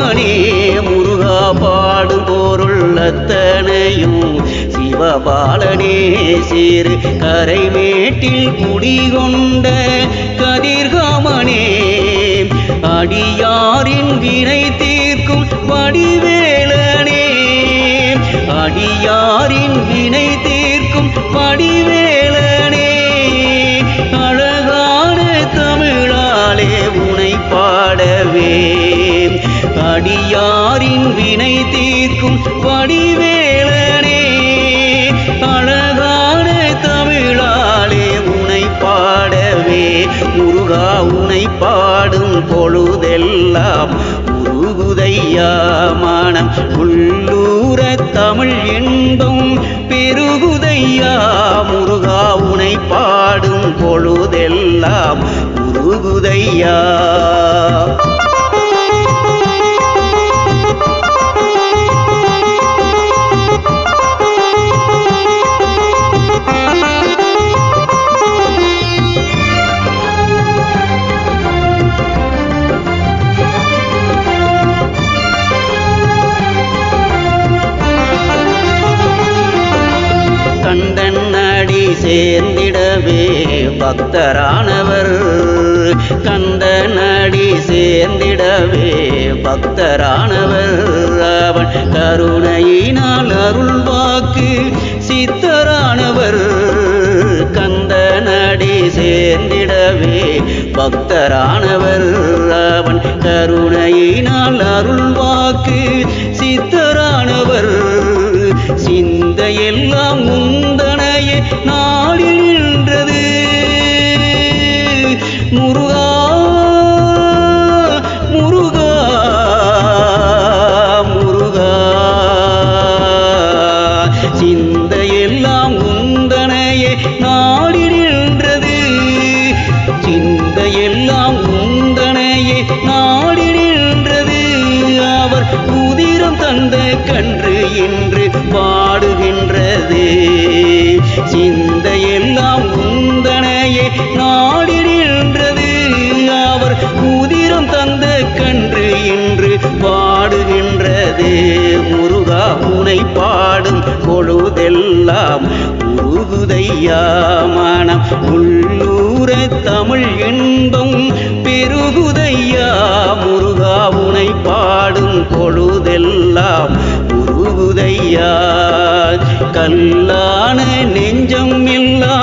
கதிர்காமனே முருகா பாடும் பொருள் அத்தனையும் சிவபாலனே சிறு கரைமேட்டில் குடிகொண்ட கதிர்காமனே அடியாரின் வினை தீர்க்கும் வடிவேலனே. அடியாரின் வினை தீர்க்கும் வடிவேல அடியாரின் வினை தீர்க்கும் வடிவேலனே அழகான தமிழாலே உனை பாடவே முருகா உனை பாடும் பொழுதெல்லாம் உருகுதையா மனம். உள்ளூர தமிழ் என்பம் பெருகுதையா முருகா உனை பாடும் பொழுதெல்லாம் உருகுதையா சேர்ந்திடவே பக்தரானவர். கண்டன் அடி சேர்ந்திடவே பக்தரானவர். அவன் கருணையினால் அருள் வாக்கு சித்தரானவர். கந்தனடி சேர்ந்திடவே பக்தரானவர். அவன் கருணையினால் அருள் வாக்கு சித்தரானவர். சிந்தையில் கன்று இன்று பாடுகின்றது. சிந்தையெல்லாம் உந்தனையே நாடி நின்றது அவர் உதிரம் தந்த கன்று இன்று பாடுகின்றது. முருகா உனை பாடும் பொழுதெல்லாம் உருகுதையா மனம். உள்ளூர தமிழ் இன்பம் பெருகுதையா உருகுதையா நெஞ்சம் இல்லா